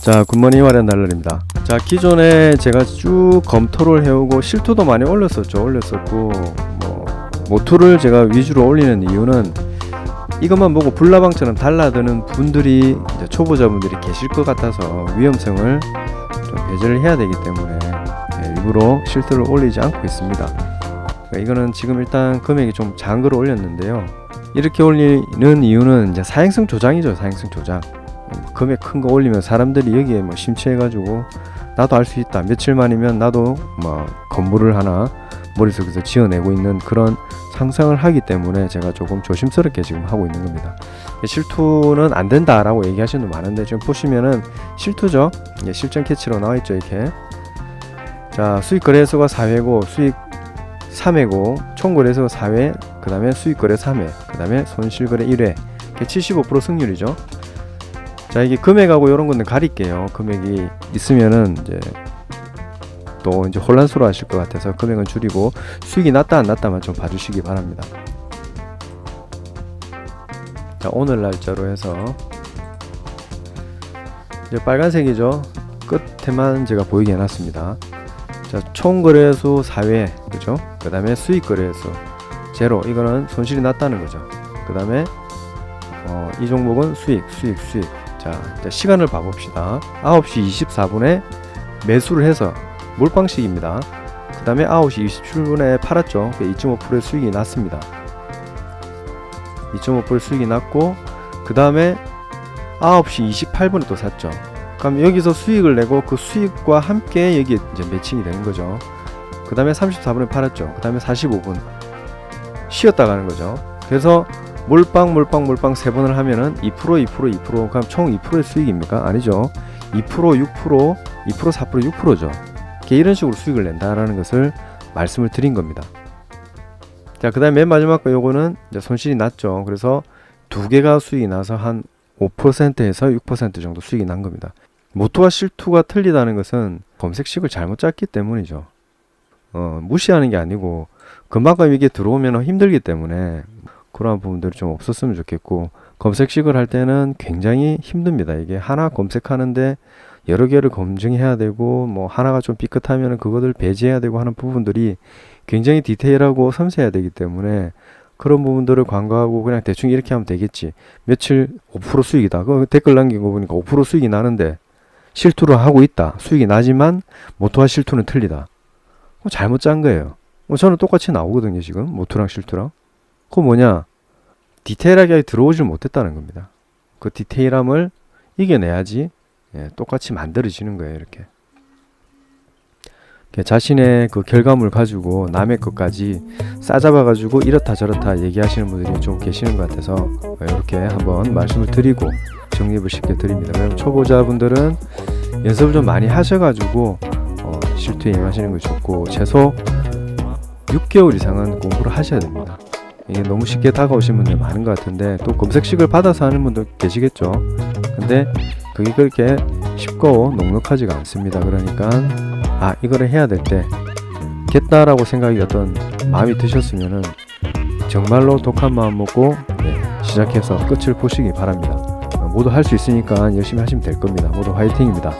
자, 굿모닝 화련 달러입니다. 자, 기존에 제가 쭉 검토를 해오고 실투도 많이 올렸었죠. 올렸었고 뭐 모투를 제가 위주로 올리는 이유는 이것만 보고 불나방처럼 달라드는 분들이 초보자분들이 계실 것 같아서 위험성을 좀 배제를 해야 되기 때문에 네, 일부러 실투를 올리지 않고 있습니다. 그러니까 이거는 지금 일단 금액이 좀 작은 걸 올렸는데요. 이렇게 올리는 이유는 이제 사행성 조장이죠. 사행성 조장. 금액 큰 거 올리면 사람들이 여기에 뭐 심취해가지고 나도 할수 있다. 며칠 만이면 나도 뭐 건물을 하나 머릿속에서 지어내고 있는 그런 상상을 하기 때문에 제가 조금 조심스럽게 지금 하고 있는 겁니다. 실투는 안 된다라고 얘기하시는 분 많은데 지금 보시면은 실투죠. 예, 실전 캐치로 나와 있죠 이렇게. 자 수익 거래소가 4회고 수익 3회고 총 거래소가 4회, 그 다음에 수익 거래 3회, 그 다음에 손실 거래 1회. 75% 승률이죠. 자 이게 금액하고 이런 거는 가릴게요. 금액이 있으면은 이제 또 이제 혼란스러워 하실 것 같아서 금액은 줄이고 수익이 났다 안 났다만 좀 봐주시기 바랍니다. 자 오늘 날짜로 해서 이제 빨간색이죠. 끝에만 제가 보이게 해놨습니다. 자 총 거래소 4회 그죠? 그 다음에 수익 거래소 제로 이거는 손실이 났다는 거죠. 그 다음에 어, 이 종목은 수익 수익 수익 자, 시간을 봐봅시다. 9시 24분에 매수를 해서 몰빵식입니다. 그 다음에 9시 27분에 팔았죠. 2.5%의 수익이 났습니다. 2.5% 수익이 났고, 그 다음에 9시 28분에 또 샀죠. 그럼 여기서 수익을 내고 그 수익과 함께 여기 이제 매칭이 되는 거죠. 그 다음에 34분에 팔았죠. 그 다음에 45분 쉬었다 가는 거죠. 그래서 몰빵 몰빵 몰빵 세 번을 하면은 2% 2% 2% 그럼 총 2%의 수익입니까? 아니죠. 2% 6% 2% 4% 6%죠. 이런 식으로 수익을 낸다라는 것을 말씀을 드린 겁니다. 자, 그 다음에 맨 마지막 거 요거는 손실이 났죠. 그래서 두 개가 수익이 나서 한 5%에서 6% 정도 수익이 난 겁니다. 모투와 실투가 틀리다는 것은 검색식을 잘못 짰기 때문이죠. 어, 무시하는 게 아니고 그만큼 이게 들어오면 힘들기 때문에 그러한 부분들이 좀 없었으면 좋겠고 검색식을 할 때는 굉장히 힘듭니다. 이게 하나 검색하는데 여러 개를 검증해야 되고 뭐 하나가 좀 삐끗하면 그것을 배제해야 되고 하는 부분들이 굉장히 디테일하고 섬세해야 되기 때문에 그런 부분들을 간과하고 그냥 대충 이렇게 하면 되겠지. 며칠 5% 수익이다. 그 댓글 남긴 거 보니까 5% 수익이 나는데 실투를 하고 있다. 수익이 나지만 모토와 실투는 틀리다. 그거 잘못 짠 거예요. 뭐 저는 똑같이 나오거든요, 지금. 모토랑 실투랑. 그거 뭐냐? 디테일하게 들어오질 못했다는 겁니다. 그 디테일함을 이겨내야지 예, 똑같이 만들어지는 거예요, 이렇게. 자신의 그 결과물 가지고 남의 것까지 싸잡아 가지고 이렇다 저렇다 얘기하시는 분들이 좀 계시는 것 같아서 어, 이렇게 한번 말씀을 드리고 정립을 쉽게 드립니다. 그럼 초보자분들은 연습을 좀 많이 하셔가지고 어, 실투에 임하시는 게 좋고 최소 6개월 이상은 공부를 하셔야 됩니다. 이게 너무 쉽게 다가오신 분들 많은 것 같은데 또 검색식을 받아서 하는 분도 계시겠죠. 근데 그게 그렇게 쉽고 넉넉하지가 않습니다. 그러니까 아 이거를 해야 될 때 겠다라고 생각이 어떤 마음이 드셨으면은 정말로 독한 마음 먹고 네, 시작해서 끝을 보시기 바랍니다. 어, 모두 할 수 있으니까 열심히 하시면 될 겁니다. 모두 화이팅입니다.